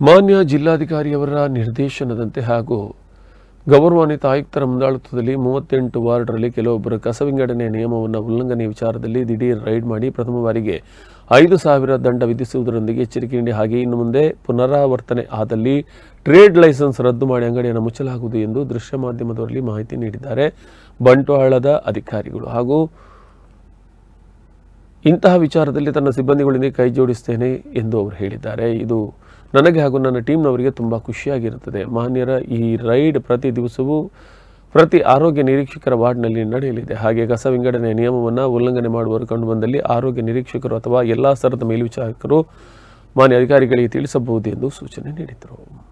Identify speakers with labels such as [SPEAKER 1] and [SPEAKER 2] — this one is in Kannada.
[SPEAKER 1] ಮಾನ್ಯ ಜಿಲ್ಲಾಧಿಕಾರಿಯವರ ನಿರ್ದೇಶನದಂತೆ ಹಾಗೂ ಗೌರವಾನ್ವಿತ ಆಯುಕ್ತರ ಮುಂದಾಳತ್ವದಲ್ಲಿ ಮೂವತ್ತೆಂಟು ವಾರ್ಡ್ರಲ್ಲಿ ಕೆಲವೊಬ್ಬರು ಕಸ ವಿಂಗಡಣೆ ನಿಯಮವನ್ನು ಉಲ್ಲಂಘನೆ ವಿಚಾರದಲ್ಲಿ ದಿಢೀರ್ ರೈಡ್ ಮಾಡಿ ಪ್ರಥಮ ಬಾರಿಗೆ ಐದು ಸಾವಿರ ದಂಡ ವಿಧಿಸುವುದರೊಂದಿಗೆ ಎಚ್ಚರಿಕೆ ನೀಡಿ ಹಾಗೆ ಇನ್ನು ಮುಂದೆ ಪುನರಾವರ್ತನೆ ಆದಲ್ಲಿ ಟ್ರೇಡ್ ಲೈಸೆನ್ಸ್ ರದ್ದು ಮಾಡಿ ಅಂಗಡಿಯನ್ನು ಮುಚ್ಚಲಾಗುವುದು ಎಂದು ದೃಶ್ಯ ಮಾಧ್ಯಮದವರಲ್ಲಿ ಮಾಹಿತಿ ನೀಡಿದ್ದಾರೆ ಬಂಟ್ವಾಳದ ಅಧಿಕಾರಿಗಳು. ಹಾಗೂ ಇಂತಹ ವಿಚಾರದಲ್ಲಿ ತನ್ನ ಸಿಬ್ಬಂದಿಗಳೊಂದಿಗೆ ಕೈ ಜೋಡಿಸ್ತೇನೆ ಎಂದು ಅವರು ಹೇಳಿದ್ದಾರೆ. ಇದು ನನಗೆ ಹಾಗೂ ನನ್ನ ಟೀಮ್ನವರಿಗೆ ತುಂಬ ಖುಷಿಯಾಗಿರುತ್ತದೆ. ಮಾನ್ಯರ ಈ ರೈಡ್ ಪ್ರತಿ ದಿವಸವೂ ಪ್ರತಿ ಆರೋಗ್ಯ ನಿರೀಕ್ಷಕರ ವಾರ್ಡ್ನಲ್ಲಿ ನಡೆಯಲಿದೆ. ಹಾಗೆ ಕಸ ವಿಂಗಡಣೆ ನಿಯಮವನ್ನು ಉಲ್ಲಂಘನೆ ಮಾಡುವವರು ಕಂಡುಬಂದಲ್ಲಿ ಆರೋಗ್ಯ ನಿರೀಕ್ಷಕರು ಅಥವಾ ಎಲ್ಲ ಸ್ತರದ ಮೇಲ್ವಿಚಾರಕರು ಮಾನ್ಯ ಅಧಿಕಾರಿಗಳಿಗೆ ತಿಳಿಸಬಹುದು ಎಂದು ಸೂಚನೆ ನೀಡಿದರು.